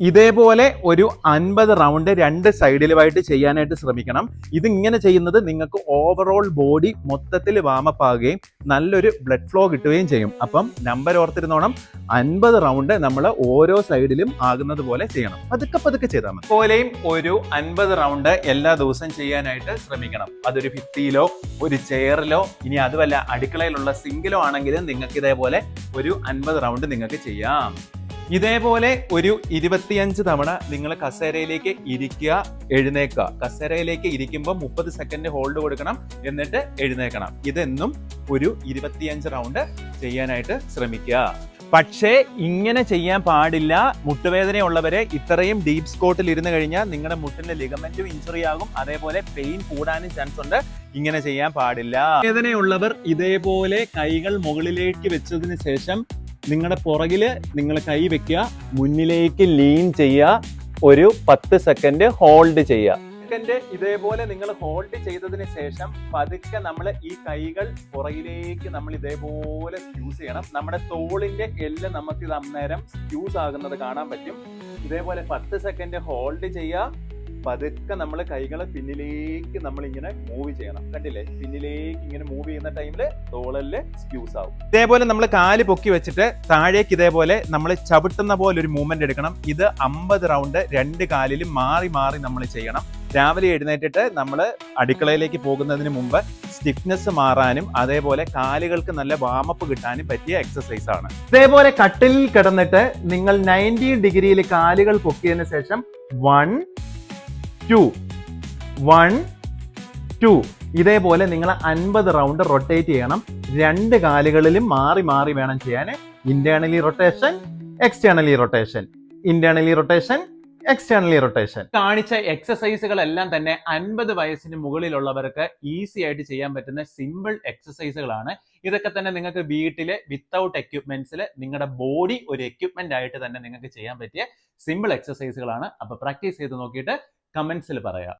ഇതേപോലെ ഒരു അൻപത് റൗണ്ട് രണ്ട് സൈഡിലുമായിട്ട് ചെയ്യാനായിട്ട് ശ്രമിക്കണം. ഇതിങ്ങനെ ചെയ്യുന്നത് നിങ്ങൾക്ക് ഓവറോൾ ബോഡി മൊത്തത്തിൽ വാമപ്പ് ആകുകയും നല്ലൊരു ബ്ലഡ് ഫ്ലോ കിട്ടുകയും ചെയ്യും. അപ്പം നമ്പർ ഓർത്തിരുന്നോണം അൻപത് റൗണ്ട് നമ്മൾ ഓരോ സൈഡിലും ആകുന്നത് പോലെ ചെയ്യണം. പതുക്കെ പതുക്കെ ചെയ്താൽ മതി. പോലെയും ഒരു അൻപത് റൗണ്ട് എല്ലാ ദിവസവും ചെയ്യാനായിട്ട് ശ്രമിക്കണം. അതൊരു ഭിത്തിയിലോ ഒരു ചെയറിലോ ഇനി അതുമല്ല അടുക്കളയിലുള്ള സിങ്കിലോ ആണെങ്കിലും നിങ്ങൾക്ക് ഇതേപോലെ ഒരു അൻപത് റൗണ്ട് നിങ്ങൾക്ക് ചെയ്യാം. ഇതേപോലെ ഒരു ഇരുപത്തിയഞ്ച് തവണ നിങ്ങൾ കസേരയിലേക്ക് ഇരിക്കുക എഴുന്നേക്കുക. കസേരയിലേക്ക് ഇരിക്കുമ്പോൾ മുപ്പത് സെക്കൻഡ് ഹോൾഡ് കൊടുക്കണം എന്നിട്ട് എഴുന്നേക്കണം ഇതെന്നും ഒരു ഇരുപത്തിയഞ്ച് റൗണ്ട് ചെയ്യാനായിട്ട് ശ്രമിക്കുക. പക്ഷേ ഇങ്ങനെ ചെയ്യാൻ പാടില്ല. മുട്ടുവേദനയുള്ളവരെ ഇത്രയും ഡീപ് സ്കോട്ടിൽ ഇരുന്ന് കഴിഞ്ഞാൽ നിങ്ങളുടെ മുട്ടിന്റെ ലിഗമെന്റും ഇഞ്ചുറി ആകും. അതേപോലെ പെയിൻ കൂടാനും ചാൻസ് ഉണ്ട്. ഇങ്ങനെ ചെയ്യാൻ പാടില്ല. വേദനയുള്ളവർ ഇതേപോലെ കൈകൾ മുകളിലേക്ക് വെച്ചതിന് ശേഷം നിങ്ങളുടെ പുറകിൽ നിങ്ങൾ കൈ വെക്കുക മുന്നിലേക്ക് ലീൻ ചെയ്യുക ഒരു പത്ത് സെക്കൻഡ് ഹോൾഡ് ചെയ്യുക. ഇതേപോലെ നിങ്ങൾ ഹോൾഡ് ചെയ്തതിന് ശേഷം പതുക്കെ നമ്മൾ ഈ കൈകൾ പുറകിലേക്ക് നമ്മൾ ഇതേപോലെ സ്ക്യൂസ് ചെയ്യണം. നമ്മുടെ തോളിന്റെ എല്ല് നമുക്ക് ഇത് അന്നേരം സ്ക്യൂസ് ആകുന്നത് കാണാൻ പറ്റും. ഇതേപോലെ പത്ത് സെക്കൻഡ് ഹോൾഡ് ചെയ്യുക. പതുക്കെ നമ്മൾ കൈകളെ പിന്നിലേക്ക് നമ്മൾ ഇങ്ങനെ മൂവ് ചെയ്യണം. കണ്ടില്ലേ? പിന്നിലേക്ക് ഇങ്ങനെ മൂവ് ചെയ്യുന്ന ടൈമിൽ തോളൽ സ്ക്യൂസ് ആവും. ഇതേപോലെ നമ്മൾ കാൽ പൊക്കി വെച്ചിട്ട് താഴേക്ക് ഇതേപോലെ നമ്മൾ ചവിട്ടുന്ന പോലെ ഒരു മൂവ്മെന്റ് എടുക്കണം. ഇത് അമ്പത് റൗണ്ട് രണ്ട് കാലിലും മാറി മാറി നമ്മൾ ചെയ്യണം. രാവിലെ എഴുന്നേറ്റിട്ട് നമ്മൾ അടുക്കളയിലേക്ക് പോകുന്നതിന് മുമ്പ് സ്റ്റിഫ്നെസ് മാറാനും അതേപോലെ കാലുകൾക്ക് നല്ല വാമപ്പ് കിട്ടാനും പറ്റിയ എക്സസൈസ് ആണ്. ഇതേപോലെ കട്ടിലിൽ കിടന്നിട്ട് നിങ്ങൾ നയന്റി ഡിഗ്രിയിൽ കാലുകൾ പൊക്കിയതിന് ശേഷം വൺ ടു വൺ ടു ഇതേപോലെ നിങ്ങൾ അൻപത് റൗണ്ട് റൊട്ടേറ്റ് ചെയ്യണം. രണ്ട് കാലുകളിലും മാറി മാറി വേണം ചെയ്യാൻ internally rotation externally rotation internally rotation externally rotation കാണിച്ച എക്സസൈസുകളെല്ലാം തന്നെ അൻപത് വയസ്സിന് മുകളിലുള്ളവർക്ക് ഈസി ആയിട്ട് ചെയ്യാൻ പറ്റുന്ന സിമ്പിൾ എക്സസൈസുകളാണ് ഇതൊക്കെ തന്നെ നിങ്ങൾക്ക് വീട്ടിൽ വിത്തൗട്ട് എക്യുപ്മെന്റ്സിൽ നിങ്ങളുടെ ബോഡി ഒരു എക്യുപ്മെന്റ് ആയിട്ട് തന്നെ നിങ്ങൾക്ക് ചെയ്യാൻ പറ്റിയ സിമ്പിൾ എക്സസൈസുകളാണ് അപ്പൊ പ്രാക്ടീസ് ചെയ്ത് നോക്കിയിട്ട് കമന്റ്സിൽ പറയാം.